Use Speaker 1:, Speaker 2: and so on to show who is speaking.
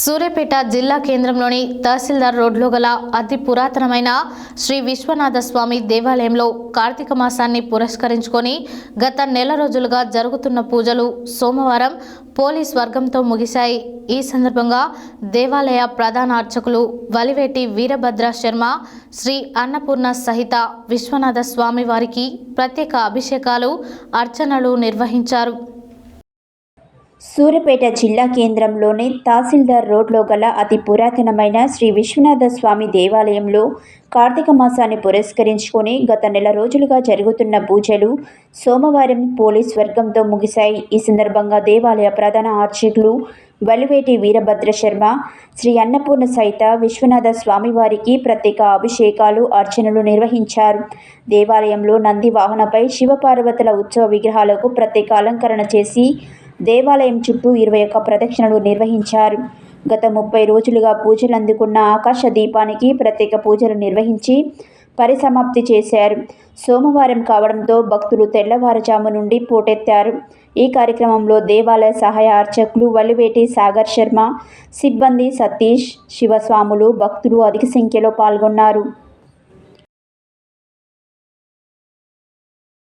Speaker 1: సూర్యాపేట జిల్లా కేంద్రంలోని తహసీల్దార్ రోడ్లో గల అతి పురాతనమైన శ్రీ విశ్వనాథ స్వామి దేవాలయంలో కార్తీక మాసాన్ని పురస్కరించుకొని గత నెల రోజులుగా జరుగుతున్న పూజలు సోమవారం పోలీస్ వర్గంతో ముగిశాయి. ఈ సందర్భంగా దేవాలయ ప్రధాన అర్చకులు వలివేటి వీరభద్ర శర్మ శ్రీ అన్నపూర్ణ సహిత విశ్వనాథ స్వామి వారికి ప్రత్యేక అభిషేకాలు అర్చనలు నిర్వహించారు.
Speaker 2: సూర్యపేట జిల్లా కేంద్రంలోని తహసీల్దార్ రోడ్లో గల అతి పురాతనమైన శ్రీ విశ్వనాథ స్వామి దేవాలయంలో కార్తీక మాసాన్ని పురస్కరించుకొని గత నెల రోజులుగా జరుగుతున్న పూజలు సోమవారం పోలీస్ వర్గంతో ముగిశాయి. ఈ సందర్భంగా దేవాలయ ప్రధాన ఆర్చకులు వలివేటి వీరభద్ర శర్మ శ్రీ అన్నపూర్ణ సైత విశ్వనాథ స్వామివారికి ప్రత్యేక అభిషేకాలు అర్చనలు నిర్వహించారు. దేవాలయంలో నంది వాహనపై శివపార్వతుల ఉత్సవ విగ్రహాలకు ప్రత్యేక అలంకరణ చేసి దేవాలయం చుట్టూ ఇరవై ఒక్క ప్రదక్షిణలు నిర్వహించారు. గత ముప్పై రోజులుగా పూజలు అందుకున్న ఆకాశ దీపానికి ప్రత్యేక పూజలు నిర్వహించి పరిసమాప్తి చేశారు. సోమవారం కావడంతో భక్తులు తెల్లవారుజాము నుండి పోటెత్తారు. ఈ కార్యక్రమంలో దేవాలయ సహాయ అర్చకులు వల్లివేటి సాగర్ శర్మ సిబ్బంది సతీష్ శివస్వాములు భక్తులు అధిక సంఖ్యలో పాల్గొన్నారు.